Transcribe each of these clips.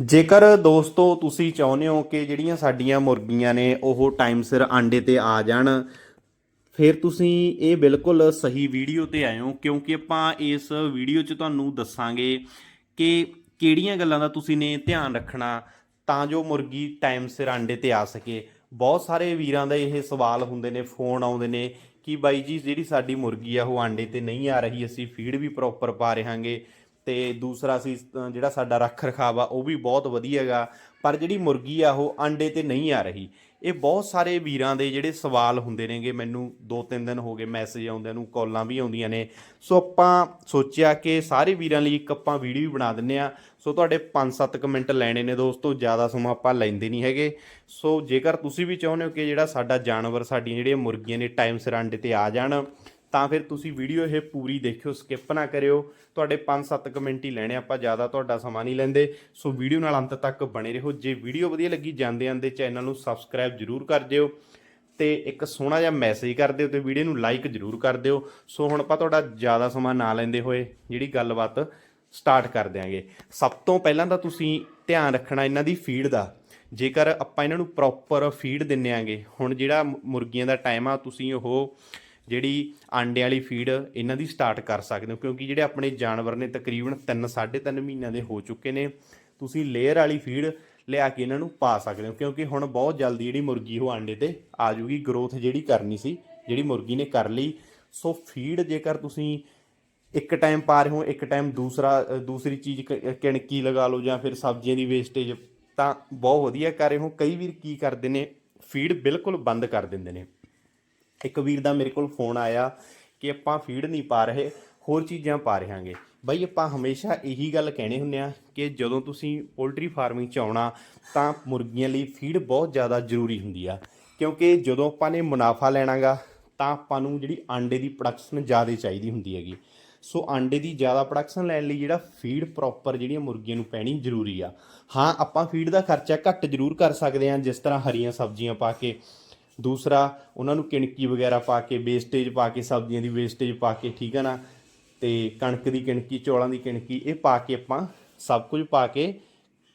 ਜੇਕਰ ਦੋਸਤੋ ਤੁਸੀਂ ਚਾਹੁੰਦੇ ਹੋ ਕਿ ਜਿਹੜੀਆਂ ਸਾਡੀਆਂ ਮੁਰਗੀਆਂ ਨੇ ਉਹ ਟਾਈਮ ਸਿਰ ਆਂਡੇ ਤੇ ਆ ਜਾਣ, ਫਿਰ ਤੁਸੀਂ ਇਹ ਬਿਲਕੁਲ ਸਹੀ ਵੀਡੀਓ ਤੇ ਆਏ ਹੋ, ਕਿਉਂਕਿ ਆਪਾਂ ਇਸ ਵੀਡੀਓ 'ਚ ਤੁਹਾਨੂੰ ਦੱਸਾਂਗੇ ਕਿ ਕਿਹੜੀਆਂ ਗੱਲਾਂ ਦਾ ਤੁਸੀਂ ਨੇ ਧਿਆਨ ਰੱਖਣਾ ਤਾਂ ਜੋ ਮੁਰਗੀ ਟਾਈਮ ਸਿਰ ਆਂਡੇ ਤੇ ਆ ਸਕੇ। ਬਹੁਤ ਸਾਰੇ ਵੀਰਾਂ ਦਾ ਇਹ ਸਵਾਲ ਹੁੰਦੇ ਨੇ ਫੋਨ ਆਉਂਦੇ ਨੇ ਕਿ ਬਾਈ ਜੀ, ਜਿਹੜੀ ਸਾਡੀ ਮੁਰਗੀ ਆ, ਉਹ ਆਂਡੇ ਤੇ ਨਹੀਂ ਆ ਰਹੀ, ਅਸੀਂ ਫੀਡ ਵੀ ਪ੍ਰੋਪਰ ਪਾ ਰਹਾਂਗੇ। ਤੇ ਦੂਸਰਾ ਸੀ ਜਿਹੜਾ ਸਾਡਾ ਰੱਖ ਰਖਾਵ ਆ, ਉਹ ਵੀ ਬਹੁਤ ਵਧੀਆ ਹੈਗਾ। ਪਰ ਜਿਹੜੀ ਮੁਰਗੀ ਆ, ਉਹ ਆਂਡੇ ਤੇ ਨਹੀਂ ਆ ਰਹੀ। ਇਹ ਬਹੁਤ ਸਾਰੇ ਵੀਰਾਂ ਦੇ ਜਿਹੜੇ ਸਵਾਲ ਹੁੰਦੇ ਨੇਗੇ। ਮੈਨੂੰ ਦੋ ਤਿੰਨ ਦਿਨ ਹੋ ਗਏ ਮੈਸੇਜ ਆਉਂਦਿਆਂ ਨੂੰ, ਕਾਲਾਂ ਵੀ ਆਉਂਦੀਆਂ ਨੇ। ਸੋ ਆਪਾਂ ਸੋਚਿਆ ਕਿ ਸਾਰੇ ਵੀਰਾਂ ਲਈ ਇੱਕ ਆਪਾਂ ਵੀਡੀਓ ਵੀ ਬਣਾ ਦਿੰਨੇ ਆ। ਸੋ ਤੁਹਾਡੇ 5-7 ਕਮੈਂਟ ਲੈਣੇ ਨੇ ਦੋਸਤੋ, ਜ਼ਿਆਦਾ ਸਮਾਂ ਆਪਾਂ ਲੈਂਦੇ ਨਹੀਂ ਹੈਗੇ। ਸੋ ਜੇਕਰ ਤੁਸੀਂ ਵੀ ਚਾਹੁੰਦੇ ਹੋ ਕਿ ਜਿਹੜਾ ਸਾਡਾ ਜਾਨਵਰ, ਸਾਡੀਆਂ ਜਿਹੜੀਆਂ ਮੁਰਗੀਆਂ ਨੇ ਟਾਈਮ ਸਿਰ ਆਂਡੇ ਤੇ ਆ ਜਾਣ ਤਾਂ ਫਿਰ ਤੁਸੀਂ ਵੀਡੀਓ ਇਹ ਪੂਰੀ ਦੇਖਿਓ ਸਕਿਪ ਨਾ ਕਰਿਓ। ਤੁਹਾਡੇ 5-7 ਮਿੰਟ ਹੀ ਲੈਣੇ, ਆਪਾਂ ਜ਼ਿਆਦਾ ਤੁਹਾਡਾ ਸਮਾਂ ਨਹੀਂ ਲੈਂਦੇ। ਸੋ ਵੀਡੀਓ ਨਾਲ ਅੰਤ ਤੱਕ ਬਣੇ ਰਹੋ। ਜੇ ਵੀਡੀਓ ਵਧੀਆ ਲੱਗੀ, ਜਾਂਦੇ ਆਂਦੇ ਚੈਨਲ ਨੂੰ ਸਬਸਕ੍ਰਾਈਬ ਜਰੂਰ ਕਰ ਦਿਓ ਤੇ ਇੱਕ ਸੋਹਣਾ ਜਿਹਾ ਮੈਸੇਜ ਕਰ ਦਿਓ ਤੇ ਵੀਡੀਓ ਨੂੰ ਲਾਈਕ ਜਰੂਰ ਕਰ ਦਿਓ। ਸੋ ਹੁਣ ਆਪਾਂ ਤੁਹਾਡਾ ਜ਼ਿਆਦਾ ਸਮਾਂ ਨਾ ਲੈਂਦੇ ਹੋਏ ਜਿਹੜੀ ਗੱਲਬਾਤ ਸਟਾਰਟ ਕਰ ਦਿਆਂਗੇ। ਸਭ ਤੋਂ ਪਹਿਲਾਂ ਤਾਂ ਤੁਸੀਂ ਧਿਆਨ ਰੱਖਣਾ ਇਹਨਾਂ ਦੀ ਫੀਡ ਦਾ। ਜੇਕਰ ਆਪਾਂ ਇਹਨਾਂ ਨੂੰ ਪ੍ਰੋਪਰ ਫੀਡ ਦਿੰਨੇ ਆਂਗੇ, ਹੁਣ ਜਿਹੜਾ ਮੁਰਗੀਆਂ ਦਾ ਟਾਈਮ ਆ, ਤੁਸੀਂ ਉਹ ਜਿਹੜੀ ਆਂਡੇ ਵਾਲੀ ਫੀਡ ਇਹਨਾਂ ਦੀ ਸਟਾਰਟ ਕਰ ਸਕਦੇ ਹੋ, ਕਿਉਂਕਿ ਜਿਹੜੇ ਆਪਣੇ ਜਾਨਵਰ ਨੇ ਤਕਰੀਬਨ 3 3.5 ਮਹੀਨਿਆਂ ਦੇ ਹੋ ਚੁੱਕੇ ਨੇ, ਤੁਸੀਂ ਲੇਅਰ ਵਾਲੀ ਫੀਡ ਲਿਆ ਕੇ ਇਹਨਾਂ ਨੂੰ ਪਾ ਸਕਦੇ ਹੋ, ਕਿਉਂਕਿ ਹੁਣ ਬਹੁਤ ਜਲਦੀ ਜਿਹੜੀ ਮੁਰਗੀ ਉਹ ਆਂਡੇ ਤੇ ਆ ਜੂਗੀ ਗਰੋਥ ਜਿਹੜੀ ਕਰਨੀ ਸੀ, ਜਿਹੜੀ ਮੁਰਗੀ ਨੇ ਕਰ ਲਈ। ਸੋ ਫੀਡ ਜੇਕਰ ਤੁਸੀਂ ਇੱਕ ਟਾਈਮ ਪਾ ਰਹੇ ਹੋ, ਇੱਕ ਟਾਈਮ ਦੂਸਰਾ, ਦੂਸਰੀ ਚੀਜ਼ ਕ- ਕਣਕੀ ਲਗਾ ਲਓ ਜਾਂ ਫਿਰ ਸਬਜ਼ੀਆਂ ਦੀ ਵੇਸਟੇਜ ਤਾਂ ਬਹੁਤ ਵਧੀਆ ਕਰ ਰਹੇ ਹੋ। ਕਈ ਵੀਰ ਕੀ ਕਰਦੇ ਨੇ ਫੀਡ ਬਿਲਕੁਲ ਬੰਦ ਕਰ ਦਿੰਦੇ ਨੇ। ਇੱਕ ਵੀਰ ਦਾ ਮੇਰੇ ਕੋਲ ਫੋਨ ਆਇਆ ਕਿ ਆਪਾਂ ਫੀਡ ਨਹੀਂ ਪਾ ਰਹੇ, ਹੋਰ ਚੀਜ਼ਾਂ ਪਾ ਰਹਾਂਗੇ। ਬਈ ਆਪਾਂ ਹਮੇਸ਼ਾ ਇਹੀ ਗੱਲ ਕਹਿਣੇ ਹੁੰਨੇ ਆ ਕਿ ਜਦੋਂ ਤੁਸੀਂ ਪੋਲਟਰੀ ਫਾਰਮਿੰਗ 'ਚ ਆਉਣਾ, ਤਾਂ ਮੁਰਗੀਆਂ ਲਈ ਫੀਡ ਬਹੁਤ ਜ਼ਿਆਦਾ ਜ਼ਰੂਰੀ ਹੁੰਦੀ ਆ। ਕਿਉਂਕਿ ਜਦੋਂ ਆਪਾਂ ਨੇ ਮੁਨਾਫਾ ਲੈਣਾਗਾ, ਤਾਂ ਆਪਾਂ ਨੂੰ ਜਿਹੜੀ ਆਂਡੇ ਦੀ ਪ੍ਰੋਡਕਸ਼ਨ ਜ਼ਿਆਦਾ ਚਾਹੀਦੀ ਹੁੰਦੀ ਹੈਗੀ। ਸੋ ਆਂਡੇ ਦੀ ਜ਼ਿਆਦਾ ਪ੍ਰੋਡਕਸ਼ਨ ਲੈਣ ਲਈ ਜਿਹੜਾ ਫੀਡ ਪ੍ਰੋਪਰ ਜਿਹੜੀਆਂ ਮੁਰਗੀਆਂ ਨੂੰ ਪੈਣੀ ਜ਼ਰੂਰੀ ਆ। ਹਾਂ, ਆਪਾਂ ਫੀਡ ਦਾ ਖਰਚਾ ਘੱਟ ਜ਼ਰੂਰ ਕਰ ਸਕਦੇ ਹਾਂ ਜਿਸ ਤਰ੍ਹਾਂ ਹਰੀਆਂ ਸਬਜ਼ੀਆਂ ਪਾ ਕੇ ਦੂਸਰਾ, ਉਹਨਾਂ ਨੂੰ ਕਿਣਕੀ ਵਗੈਰਾ ਪਾ ਕੇ ਵੇਸਟੇਜ ਪਾ ਕੇ, ਸਬਜ਼ੀਆਂ ਦੀ ਵੇਸਟੇਜ ਪਾ ਕੇ, ਠੀਕ ਹੈ ਨਾ? ਤੇ ਕਣਕ ਦੀ ਕਿਣਕੀ, ਚੌਲਾਂ ਦੀ ਕਿਣਕੀ, ਇਹ ਪਾ ਕੇ ਆਪਾਂ ਸਭ ਕੁਝ ਪਾ ਕੇ,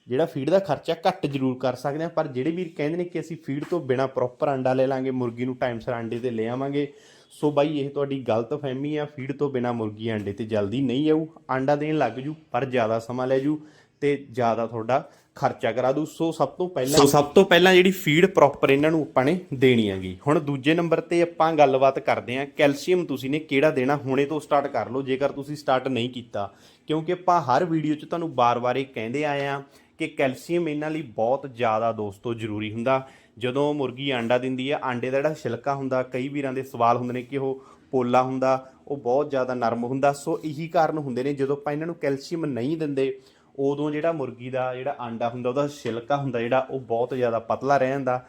ਜਿਹੜਾ ਫੀਡ ਦਾ ਖਰਚਾ ਘੱਟ ਜ਼ਰੂਰ ਕਰ ਸਕਦੇ ਹਾਂ। ਪਰ ਜਿਹੜੇ ਵੀਰ ਕਹਿੰਦੇ ਨੇ ਕਿ ਅਸੀਂ ਫੀਡ ਤੋਂ ਬਿਨਾ ਪ੍ਰੋਪਰ ਅੰਡਾ ਲੈ ਲਾਂਗੇ, ਮੁਰਗੀ ਨੂੰ ਟਾਈਮ ਸਿਰ ਅੰਡੇ ਤੇ ਲੈ ਆਵਾਂਗੇ, ਸੋ ਬਾਈ ਇਹ ਤੁਹਾਡੀ ਗਲਤ ਫਹਿਮੀ ਆ। ਫੀਡ ਤੋਂ ਬਿਨਾ ਮੁਰਗੀ ਅੰਡੇ ਤੇ ਜਲਦੀ ਨਹੀਂ ਆਊ। ਅੰਡਾ ਦੇਣ ਲੱਗ ਜੂ, ਪਰ ਜ਼ਿਆਦਾ ਸਮਾਂ ਲੈ ਜੂ। ਤੇ ਜ਼ਿਆਦਾ ਤੁਹਾਡਾ ਖਰਚਾ ਕਰਾ ਦੂ ਸੋ ਸਭ ਤੋਂ ਪਹਿਲਾਂ ਸੋ ਸਭ ਤੋਂ ਪਹਿਲਾਂ ਜਿਹੜੀ ਫੀਡ ਪ੍ਰੋਪਰ ਇਹਨਾਂ ਨੂੰ ਆਪਾਂ ਨੇ ਦੇਣੀ ਹੈਗੀ। ਹੁਣ ਦੂਜੇ ਨੰਬਰ ਤੇ ਆਪਾਂ ਗੱਲਬਾਤ ਕਰਦੇ ਹਾਂ। ਕੈਲਸ਼ੀਅਮ ਤੁਸੀਂ ਨੇ ਕਿਹੜਾ ਦੇਣਾ? ਹੁਣੇ ਤੋਂ ਸਟਾਰਟ ਕਰ ਲਓ। ਜੇਕਰ ਤੁਸੀਂ ਸਟਾਰਟ ਨਹੀਂ ਕੀਤਾ ਕਿਉਂਕਿ ਆਪਾਂ ਹਰ ਵੀਡੀਓ 'ਚ ਤੁਹਾਨੂੰ ਬਾਰ-ਬਾਰ ਇਹ ਕਹਿੰਦੇ ਆਏ ਆ ਕਿ ਕੈਲਸ਼ੀਅਮ ਇਹਨਾਂ ਲਈ ਬਹੁਤ ਜ਼ਿਆਦਾ ਦੋਸਤੋ ਜ਼ਰੂਰੀ ਹੁੰਦਾ। ਜਦੋਂ ਮੁਰਗੀ ਆਂਡਾ ਦਿੰਦੀ ਹੈ ਆਂਡੇ ਦਾ ਜਿਹੜਾ ਛਿਲਕਾ ਹੁੰਦਾ ਕਈ ਵੀਰਾਂ ਦੇ ਸਵਾਲ ਹੁੰਦੇ ਨੇ ਕਿ ਉਹ ਪੋਲਾ ਹੁੰਦਾ ਉਹ ਬਹੁਤ ਜ਼ਿਆਦਾ ਨਰਮ ਹੁੰਦਾ। ਸੋ ਇਹੀ ਕਾਰਨ ਹੁੰਦੇ ਨੇ। ਜਦੋਂ ਆਪਾਂ ਇਹਨਾਂ ਨੂੰ ਕੈਲਸ਼ੀਅਮ ਨਹੀਂ ਦਿੰਦੇ ਉਦੋਂ ਜਿਹੜਾ ਮੁਰਗੀ ਦਾ ਜਿਹੜਾ ਆਂਡਾ ਹੁੰਦਾ, ਉਹਦਾ ਛਿਲਕਾ ਹੁੰਦਾ ਜਿਹੜਾ, ਉਹ ਬਹੁਤ ਜ਼ਿਆਦਾ ਪਤਲਾ ਰਹਿ ਜਾਂਦਾ,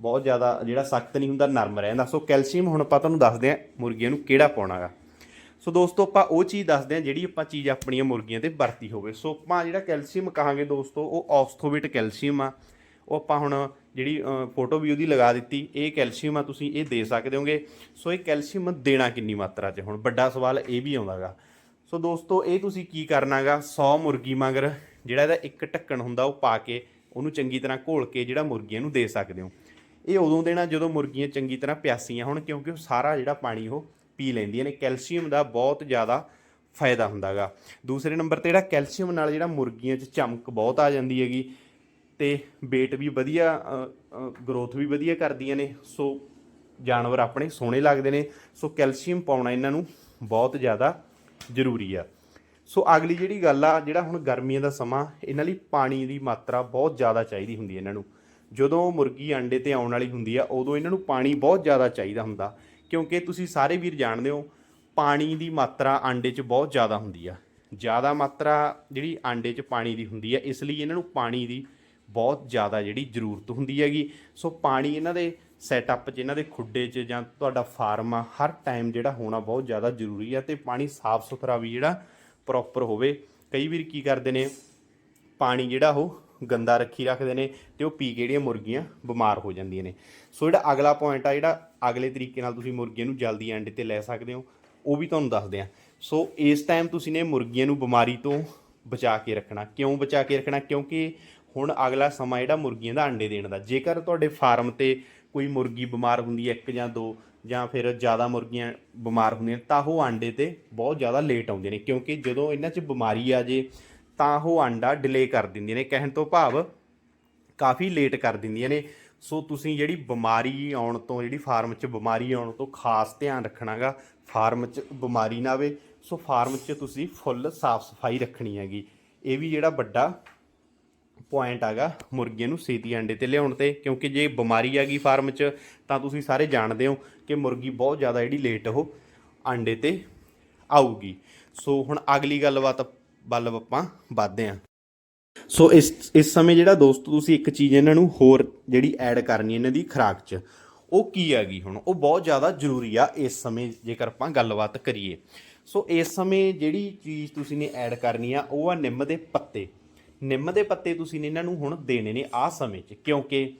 ਬਹੁਤ ਜ਼ਿਆਦਾ ਜਿਹੜਾ ਸਖਤ ਨਹੀਂ ਹੁੰਦਾ, ਨਰਮ ਰਹਿੰਦਾ ਸੋ ਕੈਲਸ਼ੀਅਮ ਹੁਣ ਆਪਾਂ ਤੁਹਾਨੂੰ ਦੱਸਦੇ ਹਾਂ ਮੁਰਗੀਆਂ ਨੂੰ ਕਿਹੜਾ ਪਾਉਣਾਗਾ ਸੋ ਦੋਸਤੋ, ਆਪਾਂ ਉਹ ਚੀਜ਼ ਦੱਸਦੇ ਹਾਂ ਜਿਹੜੀ ਆਪਾਂ ਚੀਜ਼ ਆਪਣੀਆਂ ਮੁਰਗੀਆਂ ਤੇ ਵਰਤੀ ਹੋਵੇ। ਸੋ ਆਪਾਂ ਜਿਹੜਾ ਕੈਲਸ਼ੀਅਮ ਕਹਾਂਗੇ ਦੋਸਤੋ, ਉਹ ਆਸਥੋਬੇਟ ਕੈਲਸ਼ੀਅਮ ਆ। ਉਹ ਆਪਾਂ ਹੁਣ ਜਿਹੜੀ ਫੋਟੋ ਵੀ ਉਹਦੀ ਲਗਾ ਦਿੱਤੀ। ਇਹ ਕੈਲਸ਼ੀਅਮ ਆ, ਤੁਸੀਂ ਇਹ ਦੇ ਸਕਦੇ ਹੋਗੇ। ਸੋ ਇਹ ਕੈਲਸ਼ੀਅਮ ਦੇਣਾ ਕਿੰਨੀ ਮਾਤਰਾ 'ਚ? ਹੁਣ ਵੱਡਾ ਸਵਾਲ ਇਹ ਵੀ ਆਉਂਦਾਗਾ ਸੋ ਦੋਸਤੋ, ਇਹ ਤੁਸੀਂ ਕੀ ਕਰਨਾਗਾ? 100 ਮੁਰਗੀ ਮਗਰ ਜਿਹੜਾ ਇਹਦਾ ਇੱਕ ਢੱਕਣ ਹੁੰਦਾ, ਉਹ ਪਾ ਕੇ ਉਹਨੂੰ ਚੰਗੀ ਤਰ੍ਹਾਂ ਘੋਲ ਕੇ ਜਿਹੜਾ ਮੁਰਗੀਆਂ ਨੂੰ ਦੇ ਸਕਦੇ ਹੋ। ਇਹ ਉਦੋਂ ਦੇਣਾ ਜਦੋਂ ਮੁਰਗੀਆਂ ਚੰਗੀ ਤਰ੍ਹਾਂ ਪਿਆਸੀਆਂ ਹੋਣ, ਕਿਉਂਕਿ ਉਹ ਸਾਰਾ ਜਿਹੜਾ ਪਾਣੀ ਉਹ ਪੀ ਲੈਂਦੀਆਂ ਨੇ। ਕੈਲਸ਼ੀਅਮ ਦਾ ਬਹੁਤ ਜ਼ਿਆਦਾ ਫਾਇਦਾ ਹੁੰਦਾਗਾ। ਦੂਸਰੇ ਨੰਬਰ ਤੇ ਜਿਹੜਾ ਕੈਲਸ਼ੀਅਮ ਨਾਲ ਜਿਹੜਾ ਮੁਰਗੀਆਂ 'ਚ ਚਮਕ ਬਹੁਤ ਆ ਜਾਂਦੀ ਹੈਗੀ ਤੇ weight ਵੀ ਵਧੀਆ ਗਰੋਥ ਵੀ ਵਧੀਆ ਕਰਦੀਆਂ ਨੇ। ਸੋ ਜਾਨਵਰ ਆਪਣੇ ਸੋਹਣੇ ਲੱਗਦੇ ਨੇ। ਸੋ ਕੈਲਸ਼ੀਅਮ ਪਾਉਣਾ ਇਹਨਾਂ ਨੂੰ ਬਹੁਤ ਜ਼ਿਆਦਾ ਜ਼ਰੂਰੀ ਆ। ਸੋ ਅਗਲੀ ਜਿਹੜੀ ਗੱਲ ਆ, ਜਿਹੜਾ ਹੁਣ ਗਰਮੀਆਂ ਦਾ ਸਮਾਂ, ਇਹਨਾਂ ਲਈ ਪਾਣੀ ਦੀ ਮਾਤਰਾ ਬਹੁਤ ਜ਼ਿਆਦਾ ਚਾਹੀਦੀ ਹੁੰਦੀ ਹੈ ਇਹਨਾਂ ਨੂੰ। ਜਦੋਂ ਮੁਰਗੀ ਅੰਡੇ ਤੇ ਆਉਣ ਵਾਲੀ ਹੁੰਦੀ ਆ, ਉਦੋਂ ਇਹਨਾਂ ਨੂੰ ਪਾਣੀ ਬਹੁਤ ਜ਼ਿਆਦਾ ਚਾਹੀਦਾ ਹੁੰਦਾ, ਕਿਉਂਕਿ ਤੁਸੀਂ ਸਾਰੇ ਵੀਰ ਜਾਣਦੇ ਹੋ, ਪਾਣੀ ਦੀ ਮਾਤਰਾ ਆਂਡੇ 'ਚ ਬਹੁਤ ਜ਼ਿਆਦਾ ਹੁੰਦੀ ਆ। ਜ਼ਿਆਦਾ ਮਾਤਰਾ ਜਿਹੜੀ ਆਂਡੇ 'ਚ ਪਾਣੀ ਦੀ ਹੁੰਦੀ ਆ, ਇਸ ਲਈ ਇਹਨਾਂ ਨੂੰ ਪਾਣੀ ਦੀ ਬਹੁਤ ਜ਼ਿਆਦਾ ਜਿਹੜੀ ਜ਼ਰੂਰਤ ਹੁੰਦੀ ਹੈਗੀ। ਸੋ ਪਾਣੀ ਇਹਨਾਂ ਦੇ ਸੈਟਅਪ 'ਚ ਇਹਨਾਂ ਦੇ ਖੁੱਡੇ 'ਚ ਜਾਂ ਤੁਹਾਡਾ ਫਾਰਮ ਆ, ਹਰ ਟਾਈਮ ਜਿਹੜਾ ਹੋਣਾ ਬਹੁਤ ਜ਼ਿਆਦਾ ਜ਼ਰੂਰੀ ਆ ਤੇ ਪਾਣੀ ਸਾਫ਼ ਸੁਥਰਾ ਵੀ ਜਿਹੜਾ ਪ੍ਰੋਪਰ ਹੋਵੇ। ਕਈ ਵਾਰ ਕੀ ਕਰਦੇ ਨੇ, ਪਾਣੀ ਜਿਹੜਾ ਉਹ ਗੰਦਾ ਰੱਖੀ ਰੱਖਦੇ ਨੇ ਤੇ ਉਹ ਪੀ ਕੇ ਜਿਹੜੀਆਂ ਮੁਰਗੀਆਂ ਬਿਮਾਰ ਹੋ ਜਾਂਦੀਆਂ ਨੇ। ਸੋ ਜਿਹੜਾ ਅਗਲਾ ਪੁਆਇੰਟ ਆ, ਜਿਹੜਾ ਅਗਲੇ ਤਰੀਕੇ ਨਾਲ ਤੁਸੀਂ ਮੁਰਗੀਆਂ ਨੂੰ ਜਲਦੀ ਅੰਡੇ ਤੇ ਲੈ ਸਕਦੇ ਹੋ, ਉਹ ਵੀ ਤੁਹਾਨੂੰ ਦੱਸਦੇ ਆ। ਸੋ ਇਸ ਟਾਈਮ ਤੁਸੀਂ ਨੇ ਮੁਰਗੀਆਂ ਨੂੰ ਬਿਮਾਰੀ ਤੋਂ ਬਚਾ ਕੇ ਰੱਖਣਾ। ਕਿਉਂ ਬਚਾ ਕੇ ਰੱਖਣਾ? ਕਿਉਂਕਿ ਹੁਣ ਅਗਲਾ ਸਮਾਂ ਜਿਹੜਾ ਮੁਰਗੀਆਂ ਦਾ ਅੰਡੇ ਦੇਣ ਦਾ, ਜੇਕਰ ਤੁਹਾਡੇ ਫਾਰਮ ਤੇ ਕੋਈ ਮੁਰਗੀ ਬਿਮਾਰ ਹੁੰਦੀ ਹੈ ਇੱਕ ਜਾਂ ਦੋ, ਜਾਂ ਫਿਰ ਜ਼ਿਆਦਾ ਮੁਰਗੀਆਂ ਬਿਮਾਰ ਹੁੰਦੀਆਂ ਤਾਂ ਉਹ ਆਂਡੇ ਤੇ ਬਹੁਤ ਜ਼ਿਆਦਾ ਲੇਟ ਆਉਂਦੇ ਨੇ, ਕਿਉਂਕਿ ਜਦੋਂ ਇਹਨਾਂ 'ਚ ਬਿਮਾਰੀ ਆ ਜੇ, ਤਾਂ ਉਹ ਆਂਡਾ ਡਿਲੇ ਕਰ ਦਿੰਦੀਆਂ ਨੇ, ਕਹਿਣ ਤੋਂ ਭਾਵ ਕਾਫੀ ਲੇਟ ਕਰ ਦਿੰਦੀਆਂ ਨੇ। ਸੋ ਤੁਸੀਂ ਜਿਹੜੀ ਬਿਮਾਰੀ ਆਉਣ ਤੋਂ, ਜਿਹੜੀ ਫਾਰਮ 'ਚ ਬਿਮਾਰੀ ਆਉਣ ਤੋਂ ਖਾਸ ਧਿਆਨ ਰੱਖਣਾਗਾ, ਫਾਰਮ 'ਚ ਬਿਮਾਰੀ ਨਾ ਆਵੇ, ਸੋ ਫਾਰਮ 'ਚ ਤੁਸੀਂ ਫੁੱਲ ਸਾਫ਼ ਸਫ਼ਾਈ ਰੱਖਣੀ ਹੈਗੀ। ਇਹ ਵੀ ਜਿਹੜਾ ਵੱਡਾ ਪੁਆਇੰਟ ਹੈਗਾ ਮੁਰਗੀਆਂ ਨੂੰ ਛੇਤੀ ਅੰਡੇ ਤੇ ਲਿਆਉਣ ਤੇ, ਕਿਉਂਕਿ ਜੇ ਬਿਮਾਰੀ ਆ ਗਈ ਫਾਰਮ 'ਚ, ਤਾਂ ਤੁਸੀਂ ਸਾਰੇ ਜਾਣਦੇ ਹੋ ਕਿ ਮੁਰਗੀ ਬਹੁਤ ਜ਼ਿਆਦਾ ਜਿਹੜੀ ਲੇਟ ਉਹ ਅੰਡੇ ਤੇ ਆਊਗੀ। ਸੋ ਹੁਣ ਅਗਲੀ ਗੱਲਬਾਤ ਵੱਲ ਆਪਾਂ ਵੱਧਦੇ ਹਾਂ। ਸੋ ਇਸ ਇਸ ਸਮੇਂ ਜਿਹੜਾ ਦੋਸਤੋ ਤੁਸੀਂ ਇੱਕ ਚੀਜ਼ ਇਹਨਾਂ ਨੂੰ ਹੋਰ ਜਿਹੜੀ ਐਡ ਕਰਨੀ ਇਹਨਾਂ ਦੀ ਖੁਰਾਕ 'ਚ, ਉਹ ਕੀ ਹੈਗੀ ਹੁਣ? ਉਹ ਬਹੁਤ ਜ਼ਿਆਦਾ ਜ਼ਰੂਰੀ ਆ ਇਸ ਸਮੇਂ ਜੇਕਰ ਆਪਾਂ ਗੱਲਬਾਤ ਕਰੀਏ। ਸੋ ਇਸ ਸਮੇਂ ਜਿਹੜੀ ਚੀਜ਼ ਤੁਸੀਂ ਨੇ ਐਡ ਕਰਨੀ ਆ, ਉਹ ਆ ਨਿੰਮ ਦੇ ਪੱਤੇ। ਨਿੰਮ ਦੇ ਪੱਤੇ ਤੁਸੀਂ ਨੇ ਇਹਨਾਂ ਨੂੰ ਹੁਣ ਦੇਣੇ ਨੇ ਆਹ ਸਮੇਂ 'ਚ, ਕਿਉਂਕਿ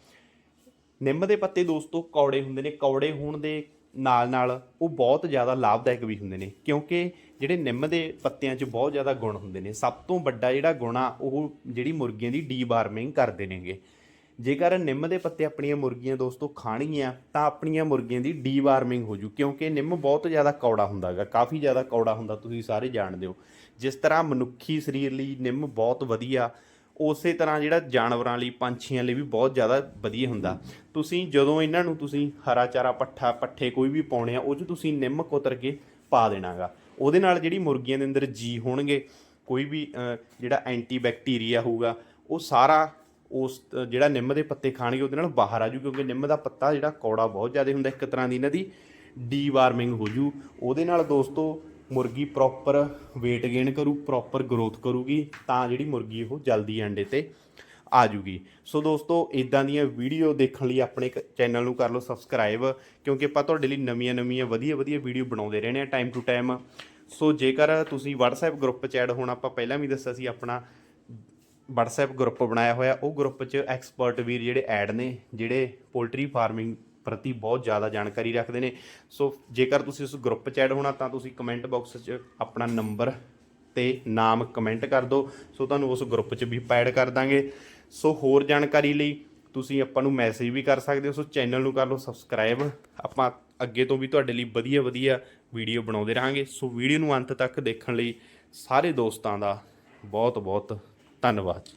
ਨਿੰਮ ਦੇ ਪੱਤੇ ਦੋਸਤੋ ਕੌੜੇ ਹੁੰਦੇ ਨੇ, ਕੌੜੇ ਹੋਣ ਦੇ ਨਾਲ ਨਾਲ ਉਹ ਬਹੁਤ ਜ਼ਿਆਦਾ ਲਾਭਦਾਇਕ ਵੀ ਹੁੰਦੇ ਨੇ, ਕਿਉਂਕਿ ਜਿਹੜੇ ਨਿੰਮ ਦੇ ਪੱਤਿਆਂ 'ਚ ਬਹੁਤ ਜ਼ਿਆਦਾ ਗੁਣ ਹੁੰਦੇ ਨੇ। ਸਭ ਤੋਂ ਵੱਡਾ ਜਿਹੜਾ ਗੁਣ ਆ, ਉਹ ਜਿਹੜੀ ਮੁਰਗੀਆਂ ਦੀ ਡੀਵਾਰਮਿੰਗ ਕਰਦੇ ਨੇਗੇ। ਜੇਕਰ ਨਿੰਮ ਦੇ ਪੱਤੇ ਆਪਣੀਆਂ ਮੁਰਗੀਆਂ ਦੋਸਤੋ ਖਾਣਗੀਆਂ, ਤਾਂ ਆਪਣੀਆਂ ਮੁਰਗੀਆਂ ਦੀ ਡੀਵਾਰਮਿੰਗ ਹੋ ਜੂ, ਕਿਉਂਕਿ ਨਿੰਮ ਬਹੁਤ ਜ਼ਿਆਦਾ ਕੌੜਾ ਹੁੰਦਾ ਹੈਗਾ ਕਾਫੀ ਜ਼ਿਆਦਾ ਕੌੜਾ ਹੁੰਦਾ, ਤੁਸੀਂ ਸਾਰੇ ਜਾਣਦੇ ਹੋ। ਜਿਸ ਤਰ੍ਹਾਂ ਮਨੁੱਖੀ ਸਰੀਰ ਲਈ ਨਿੰਮ ਬਹੁਤ ਵਧੀਆ, ਉਸੇ ਤਰ੍ਹਾਂ ਜਿਹੜਾ ਜਾਨਵਰਾਂ ਲਈ, ਪੰਛੀਆਂ ਲਈ ਵੀ ਬਹੁਤ ਜ਼ਿਆਦਾ ਵਧੀਆ ਹੁੰਦਾ। ਤੁਸੀਂ ਜਦੋਂ ਇਹਨਾਂ ਨੂੰ ਤੁਸੀਂ ਹਰਾ ਚਾਰਾ ਪੱਠਾ, ਪੱਠੇ ਕੋਈ ਵੀ ਪਾਉਣੇ ਆ, ਉਹ 'ਚ ਤੁਸੀਂ ਨਿੰਮ ਕੁਤਰ ਕੇ ਪਾ ਦੇਣਾਗਾ। ਉਹਦੇ ਨਾਲ ਜਿਹੜੀ ਮੁਰਗੀਆਂ ਦੇ ਅੰਦਰ ਜੀ ਹੋਣਗੇ, ਕੋਈ ਵੀ ਜਿਹੜਾ ਐਂਟੀ ਬੈਕਟੀਰੀਆ ਹੋਊਗਾ, ਉਹ ਸਾਰਾ ਉਸ ਜਿਹੜਾ ਨਿੰਮ ਦੇ ਪੱਤੇ ਖਾਣਗੇ, ਉਹਦੇ ਨਾਲ ਬਾਹਰ ਆ ਜੂ, ਕਿਉਂਕਿ ਨਿੰਮ ਦਾ ਪੱਤਾ ਜਿਹੜਾ ਕੌੜਾ ਬਹੁਤ ਜ਼ਿਆਦਾ ਹੁੰਦਾ, ਇੱਕ ਤਰ੍ਹਾਂ ਦੀ ਇਹਨਾਂ ਦੀ ਡੀਵਾਰਮਿੰਗ ਹੋ ਜੂ। ਉਹਦੇ ਨਾਲ ਦੋਸਤੋ, ਮੁਰਗੀ ਪ੍ਰੋਪਰ weight ਗੇਨ ਕਰੂ ਪ੍ਰੋਪਰ ਗਰੋਥ ਕਰੂਗੀ, ਤਾਂ ਜਿਹੜੀ ਮੁਰਗੀ ਉਹ ਜਲਦੀ ਅੰਡੇ ਤੇ ਆ ਜੂਗੀ। ਸੋ ਦੋਸਤੋ ਇਦਾਂ ਦੀਆਂ ਵੀਡੀਓ ਦੇਖਣ ਲਈ ਆਪਣੇ ਚੈਨਲ ਨੂੰ ਕਰ ਲਓ ਸਬਸਕ੍ਰਾਈਬ ਕਿਉਂਕਿ ਆਪਾਂ ਤੁਹਾਡੇ ਲਈ ਨਵੀਆਂ ਨਵੀਆਂ, ਵਧੀਆ ਵਧੀਆ ਵੀਡੀਓ ਬਣਾਉਂਦੇ ਰਹਿੰਦੇ ਆ ਟਾਈਮ ਟੂ ਟਾਈਮ ਸੋ ਜੇਕਰ ਤੁਸੀਂ WhatsApp ਗਰੁੱਪ 'ਚ ਐਡ ਹੋਣਾ, ਆਪਾਂ ਪਹਿਲਾਂ ਵੀ ਦੱਸਿਆ ਸੀ ਆਪਣਾ WhatsApp ਗਰੁੱਪ ਬਣਾਇਆ ਹੋਇਆ, ਉਹ ਗਰੁੱਪ 'ਚ ਐਕਸਪਰਟ ਵੀਰ ਜਿਹੜੇ ਐਡ ਨੇ, ਜਿਹੜੇ ਪੋਲਟਰੀ ਫਾਰਮਿੰਗ ਪ੍ਰਤੀ ਬਹੁਤ ਜ਼ਿਆਦਾ ਜਾਣਕਾਰੀ ਰੱਖਦੇ ਨੇ। ਸੋ ਜੇਕਰ ਤੁਸੀਂ ਉਸ ਗਰੁੱਪ 'ਚ ਐਡ ਹੋਣਾ, ਤਾਂ ਤੁਸੀਂ ਕਮੈਂਟ ਬਾਕਸ 'ਚ ਆਪਣਾ ਨੰਬਰ ਤੇ ਨਾਮ ਕਮੈਂਟ ਕਰ ਦਿਓ। ਸੋ ਤੁਹਾਨੂੰ ਉਸ ਗਰੁੱਪ 'ਚ ਵੀ ਐਡ ਕਰ ਦਾਂਗੇ। ਸੋ ਹੋਰ ਜਾਣਕਾਰੀ ਲਈ ਤੁਸੀਂ ਆਪਾਂ ਨੂੰ ਮੈਸੇਜ ਵੀ ਕਰ ਸਕਦੇ ਹੋ। ਸੋ ਚੈਨਲ ਨੂੰ ਕਰ ਲਓ ਸਬਸਕ੍ਰਾਈਬ ਆਪਾਂ ਅੱਗੇ ਤੋਂ ਵੀ ਤੁਹਾਡੇ ਲਈ ਵਧੀਆ ਵਧੀਆ ਵੀਡੀਓ ਬਣਾਉਂਦੇ ਰਹਾਂਗੇ। ਸੋ ਵੀਡੀਓ ਨੂੰ ਅੰਤ ਤੱਕ ਦੇਖਣ ਲਈ ਸਾਰੇ ਦੋਸਤਾਂ ਦਾ ਬਹੁਤ ਬਹੁਤ ਧੰਨਵਾਦ